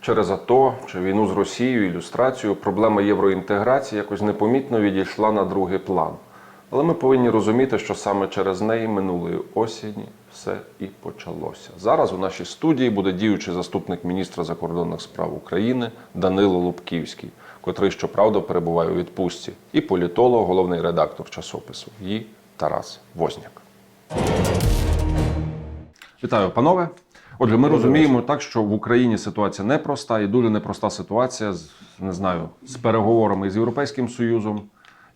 через АТО чи війну з Росією, ілюстрацію, проблема євроінтеграції якось непомітно відійшла на другий план. Але ми повинні розуміти, що саме через неї минулої осені все і почалося. Зараз у нашій студії буде діючий заступник міністра закордонних справ України Данило Лубківський, котрий, щоправда, перебуває у відпустці, і політолог, головний редактор часопису «Ї» Тарас Возняк. Вітаю, панове. Отже, ми розуміємо так, що в Україні ситуація непроста і дуже непроста ситуація з не знаю з переговорами з Європейським Союзом,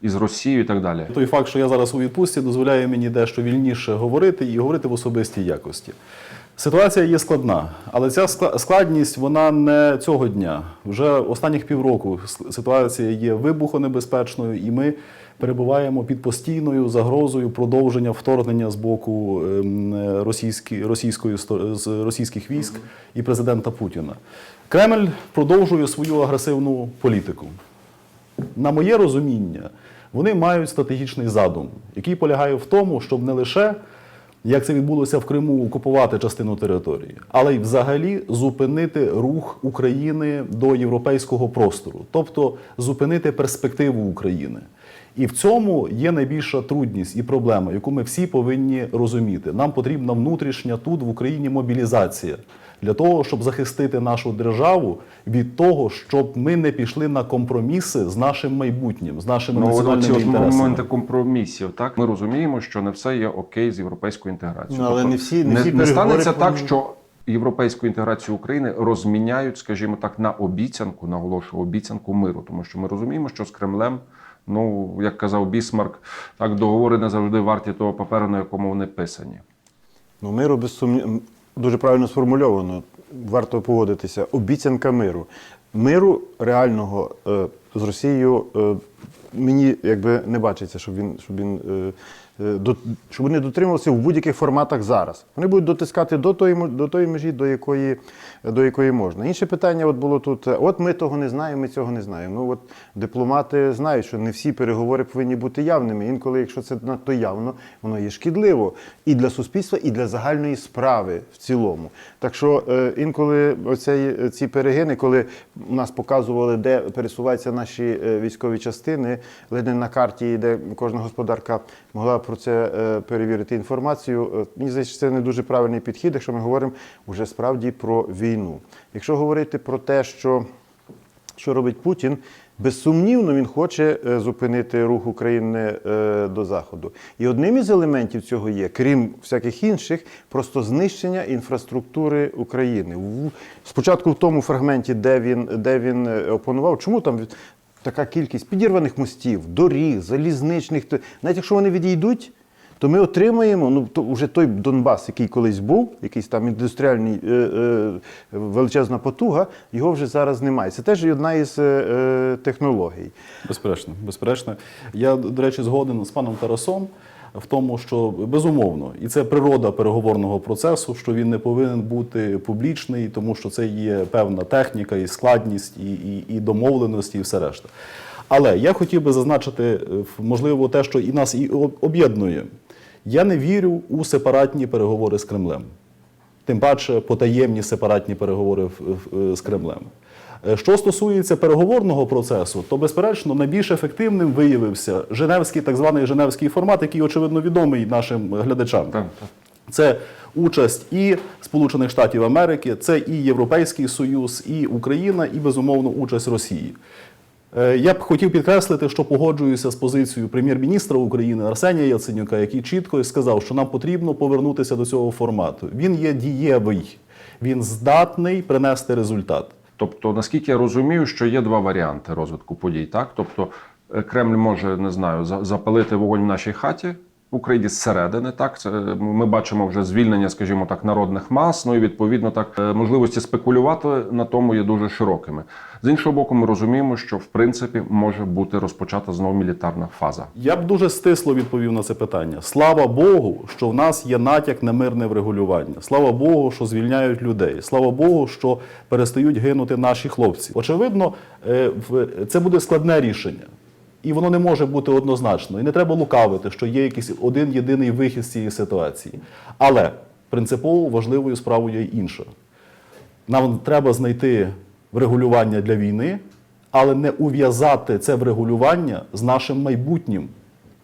із Росією і так далі. Той факт, що я зараз у відпустці, дозволяє мені дещо вільніше говорити і говорити в особистій якості. Ситуація є складна, але ця скла- складність вона не цього дня. Вже останніх півроку ситуація є вибухонебезпечною, і ми перебуваємо під постійною загрозою продовження вторгнення з боку ем, російської сто- з російських військ і президента Путіна. Кремль продовжує свою агресивну політику. На моє розуміння, вони мають стратегічний задум, який полягає в тому, щоб не лише, як це відбулося в Криму, окупувати частину території, але й взагалі зупинити рух України до європейського простору, тобто зупинити перспективу України. І в цьому є найбільша трудність і проблема, яку ми всі повинні розуміти. Нам потрібна внутрішня тут в Україні мобілізація для того, щоб захистити нашу державу від того, щоб ми не пішли на компроміси з нашим майбутнім, з нашими Ну, національними от інтересами. моменти компромісів. Так ми розуміємо, що не все є окей з європейською інтеграцією. Ну, але не всі- не всі не станеться так, що європейську інтеграцію України розміняють, скажімо так, на обіцянку, наголошую обіцянку миру, тому що ми розуміємо, що з Кремлем. Ну, як казав Бісмарк, так договори не завжди варті того паперу, на якому вони писані. Ну, миру без сумнів... дуже правильно сформульовано. Варто погодитися. Обіцянка миру. Миру реального е, з Росією е, мені якби не бачиться, щоб він, щоб він е, щоб вони дотримувалися в будь-яких форматах зараз. Вони будуть дотискати до тої, до тої межі, до якої, до якої можна. Інше питання от було тут: е, от ми того не знаємо, ми цього не знаємо. Ну от дипломати знають, що не всі переговори повинні бути явними. Інколи, якщо це надто явно, воно є шкідливо і для суспільства, і для загальної справи в цілому. Так що е, інколи оцей, ці перегини, коли нас показували, де пересуваються наші е, військові частини, ледь не на карті, де кожна господарка могла про це е, перевірити інформацію. е, Мені здається, це не дуже правильний підхід, якщо ми говоримо вже справді про війну. Якщо говорити про те, що що робить Путін? Безсумнівно, він хоче е, зупинити рух України до Заходу. І одним із елементів цього є, крім всяких інших, просто знищення інфраструктури України. Спочатку в тому фрагменті, де він, де він опонував, чому там така кількість підірваних мостів, доріг, залізничних, навіть якщо вони відійдуть. То ми отримаємо ну то вже той Донбас, який колись був, якийсь там індустріальний е, е, величезна потуга, його вже зараз немає. Це теж одна із е, е, технологій. Безперечно, безперечно. Я, до речі, згоден з паном Тарасом в тому, що безумовно, і це природа переговорного процесу, що він не повинен бути публічний, тому що це є певна техніка і складність, і, і, і домовленості, і все решта. Але я хотів би зазначити, е, можливо, те, що і нас і об'єднує. Я не вірю у сепаратні переговори з Кремлем. Тим паче потаємні сепаратні переговори в- з Кремлем. Е, Що стосується переговорного процесу, то безперечно найбільш ефективним виявився Женевський, так званий Женевський формат, який очевидно відомий нашим глядачам. Так, так. Це участь і Сполучених Штатів Америки, це і Європейський Союз, і Україна, і безумовно участь Росії. Е, Я б хотів підкреслити, що погоджуюся з позицією прем'єр-міністра України Арсенія Яценюка, який чітко сказав, що нам потрібно повернутися до цього формату. Він є дієвий, він здатний принести результат. Тобто, наскільки я розумію, що є два варіанти розвитку подій, так? Тобто, е, Кремль може, не знаю, за- запалити вогонь в нашій хаті Україні зсередини, так? Це е, ми бачимо вже звільнення, скажімо так, народних мас, ну і відповідно так е, можливості спекулювати на тому є дуже широкими. З іншого боку, ми розуміємо, що в принципі може бути розпочата знову мілітарна фаза. Я б дуже стисло відповів на це питання. Слава Богу, що в нас є натяк на мирне врегулювання. Слава Богу, що звільняють людей. Слава Богу, що перестають гинути наші хлопці. Очевидно, е, це буде складне рішення. І воно не може бути однозначно. І не треба лукавити, що є якийсь один єдиний вихід з цієї ситуації. Але принципово важливою справою є інша. Нам треба знайти врегулювання для війни, але не ув'язати це врегулювання з нашим майбутнім.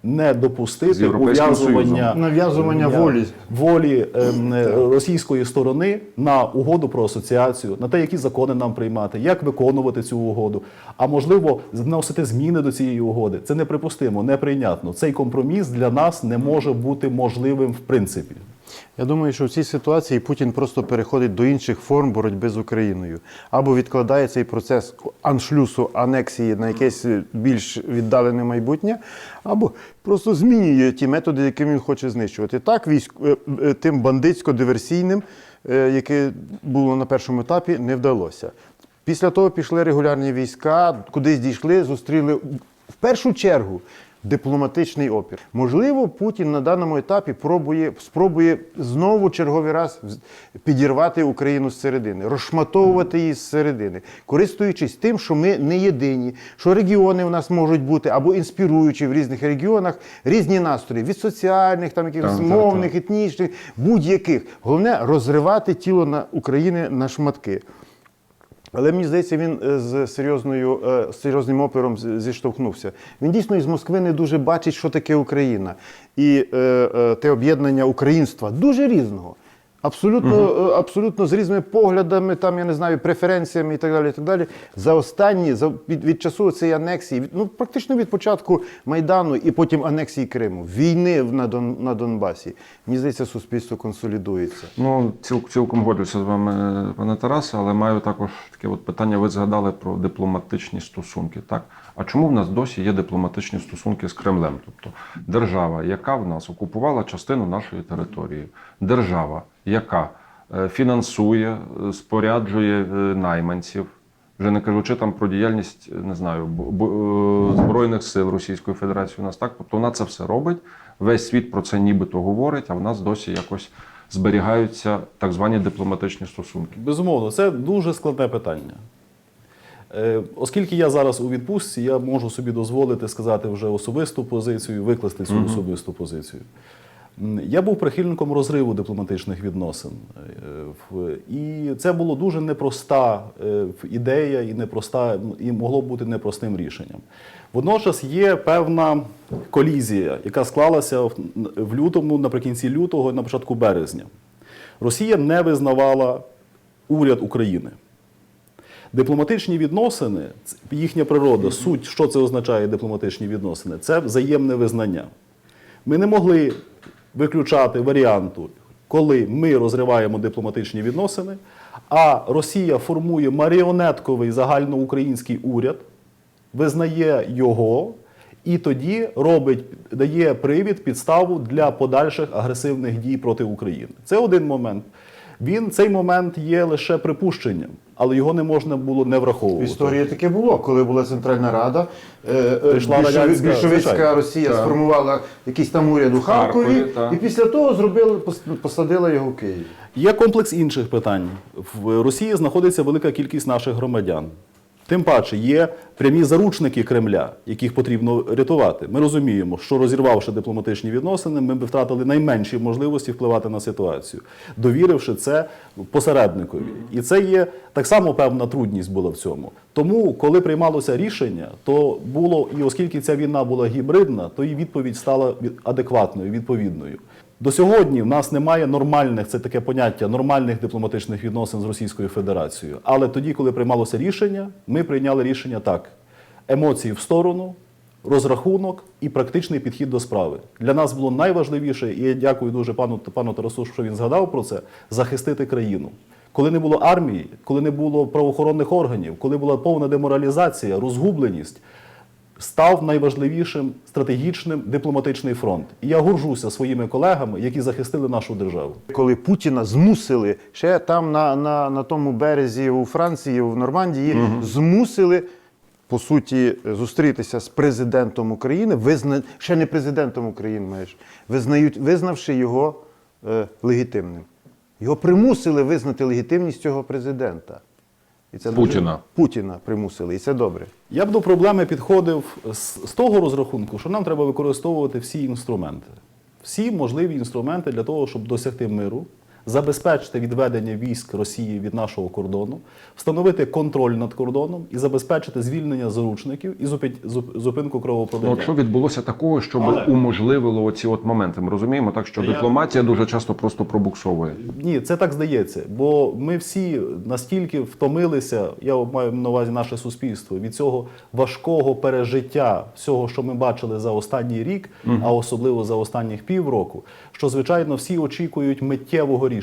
Не допустити ув'язування Нав'язування волі. волі ем, е, російської сторони на угоду про асоціацію, на те, які закони нам приймати, як виконувати цю угоду, а можливо, вносити зміни до цієї угоди. Це неприпустимо, неприйнятно. Цей компроміс для нас не може бути можливим в принципі. Я думаю, що в цій ситуації Путін просто переходить до інших форм боротьби з Україною. Або відкладає цей процес аншлюсу, анексії на якесь більш віддалене майбутнє, або просто змінює ті методи, якими він хоче знищувати. Так, військ... е, е, тим бандитсько-диверсійним, е, яке було на першому етапі, не вдалося. Після того пішли регулярні війська, кудись дійшли, зустріли в першу чергу дипломатичний опір. Можливо, Путін на даному етапі пробує, спробує знову черговий раз підірвати Україну зсередини, розшматовувати її зсередини, користуючись тим, що ми не єдині, що регіони в нас можуть бути або інспіруючі в різних регіонах різні настрої від соціальних, там якихось мовних, етнічних, будь-яких. Головне розривати тіло на України на шматки. Але мені здається, він е, з серйозною е, з серйозним опером зіштовхнувся. Він дійсно із Москви не дуже бачить, що таке Україна. І е, е, те об'єднання українства дуже різного. Абсолютно, е, абсолютно з різними поглядами, там, я не знаю, преференціями і так далі. І так далі. За останні, за, від, від часу цієї анексії, від, ну, практично від початку Майдану і потім анексії Криму, війни на, Дон, на Донбасі, мені здається, суспільство консолідується. Ну, ціл, цілком годжуся з вами, пане Тарасе, але маю також таке от питання. Ви згадали про дипломатичні стосунки. Так? А чому в нас досі є дипломатичні стосунки з Кремлем? Тобто держава, яка в нас окупувала частину нашої території, держава, яка е, фінансує, е, споряджує е, найманців, вже не кажучи там про діяльність, не знаю, Збройних сил Російської Федерації у нас так. Тобто вона це все робить. Весь світ про це нібито говорить, а в нас досі якось зберігаються так звані дипломатичні стосунки. Безумовно, це дуже складне питання. Оскільки я зараз у відпустці, я можу собі дозволити сказати вже особисту позицію, викласти цю особисту позицію. Я був прихильником розриву дипломатичних відносин. Е, І це було дуже непроста е, ідея і непроста, і могло бути непростим рішенням. Водночас є певна колізія, яка склалася в лютому, наприкінці лютого, на початку березня. Росія не визнавала уряд України. Дипломатичні відносини, їхня природа, суть, що це означає дипломатичні відносини, це взаємне визнання. Ми не могли виключати варіанту, коли ми розриваємо дипломатичні відносини, а Росія формує маріонетковий загальноукраїнський уряд, визнає його і тоді робить, дає привід, підставу для подальших агресивних дій проти України. Це один момент. Він цей момент є лише припущенням, але його не можна було не В враховувати. історії таке було, коли була Центральна Рада, е, е, Прийшла більшовицька, більшовицька. Росія Так. сформувала якийсь там уряд у Харкові, Харкові, так. і після того зробили, пос- посадила його в Києві. Є комплекс інших питань. В Росії знаходиться велика кількість наших громадян. Тим паче є прямі заручники Кремля, яких потрібно рятувати. Ми розуміємо, що розірвавши дипломатичні відносини, ми б втратили найменші можливості впливати на ситуацію, довіривши це посередникові. І це є так само певна трудність була в цьому. Тому, коли приймалося рішення, то було, і оскільки ця війна була гібридна, то і відповідь стала адекватною, відповідною. До сьогодні в нас немає нормальних, це таке поняття, нормальних дипломатичних відносин з Російською Федерацією. Але тоді, коли приймалося рішення, ми прийняли рішення так: емоції в сторону, розрахунок і практичний підхід до справи. Для нас було найважливіше, і я дякую дуже пану, пану Тарасу, що він згадав про це, захистити країну. Коли не було армії, коли не було правоохоронних органів, коли була повна деморалізація, розгубленість, став найважливішим стратегічним дипломатичний фронт. І я горжуся своїми колегами, які захистили нашу державу. Коли Путіна змусили ще там на, на, на тому березі у Франції, в Нормандії, змусили. По суті, зустрітися з президентом України, визна... ще не президентом України, маєш, визнають, визнавши його е, легітимним. Його примусили визнати легітимність цього президента. І це Путіна. Дуже... Путіна примусили, і це добре. Я б до проблеми підходив з, з того розрахунку, що нам треба використовувати всі інструменти, всі можливі інструменти для того, щоб досягти миру, забезпечити відведення військ Росії від нашого кордону, встановити контроль над кордоном і забезпечити звільнення заручників і зупи- зуп- зупинку Ну, що відбулося такого, щоб Але- уможливило оці от моменти? Ми розуміємо, так що дипломатія дуже часто просто пробуксовує. Ні, це так здається, бо ми всі настільки втомилися, я маю на увазі наше суспільство, від цього важкого пережиття всього, що ми бачили за останній рік, а особливо за останніх півроку, що звичайно всі очікують миттєвого рішення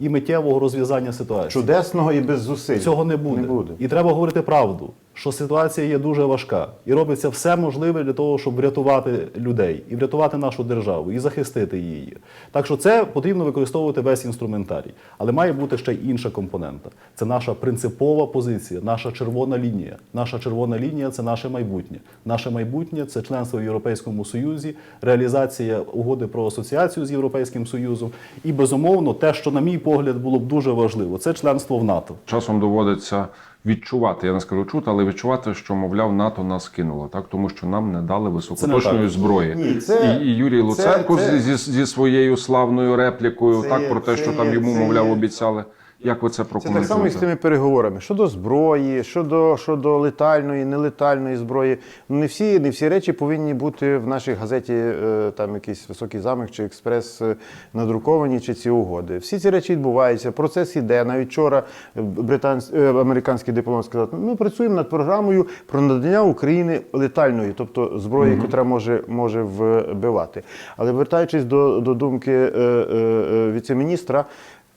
і миттєвого розв'язання ситуації. Чудесного і без зусиль. Цього не буде. Не буде. І треба говорити правду, що ситуація є дуже важка, і робиться все можливе для того, щоб врятувати людей, і врятувати нашу державу, і захистити її. Так що це потрібно використовувати весь інструментарій. Але має бути ще інша компонента. Це наша принципова позиція, наша червона лінія. Наша червона лінія це наше майбутнє. Наше майбутнє це членство в Європейському Союзі, реалізація угоди про асоціацію з Європейським Союзом. І безумовно, те, що, на мій погляд, було б дуже важливо, це членство в НАТО. Часом доводиться відчувати, я не скажу чути, але відчувати, що, мовляв, НАТО нас кинуло, так? тому що нам не дали високоточної зброї. Ні, це- і, і Юрій Луценко це- зі, зі своєю славною реплікою, Це так про те, це що там йому, це мовляв, обіцяли. Як ви це Це так само і з тими переговорами щодо зброї, щодо, щодо летальної, нелетальної зброї. Ну, не всі, не всі речі повинні бути в нашій газеті, е, там якийсь високий замок чи експрес е, надруковані, чи ці угоди. Всі ці речі відбуваються, процес іде. Навіть вчора е, британсь... е, американський дипломат сказав, ми працюємо над програмою про надання Україні летальної, тобто зброї, яка може, може вбивати. Але вертаючись до, до думки е, е, е, віцеміністра.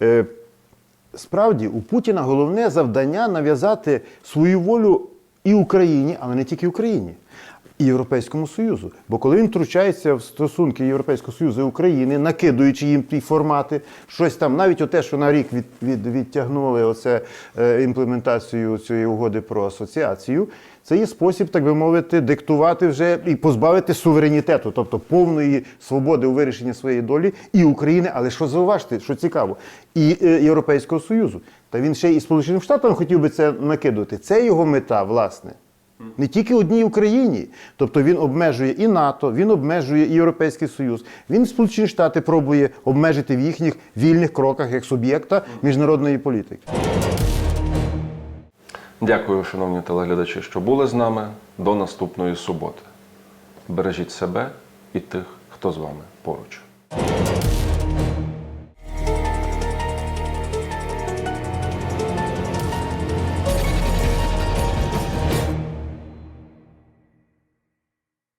е, Справді, у Путіна головне завдання нав'язати свою волю і Україні, але не тільки Україні, і Європейському Союзу. Бо коли він втручається в стосунки Європейського Союзу і України, накидуючи їм ті формати, щось там, навіть оте, що на рік від, від, відтягнули оце, е, імплементацію цієї угоди про асоціацію, це є спосіб, так би мовити, диктувати вже і позбавити суверенітету, тобто повної свободи у вирішенні своєї долі і України, але що зауважте, що цікаво, і е, Європейського Союзу. Та він ще і Сполученим Штатам хотів би це накидувати. Це його мета, власне. Не тільки одній Україні. Тобто він обмежує і НАТО, він обмежує і Європейський Союз. Він Сполучені Штати пробує обмежити в їхніх вільних кроках як суб'єкта міжнародної політики. Дякую, шановні телеглядачі, що були з нами. До наступної суботи. Бережіть себе і тих, хто з вами поруч.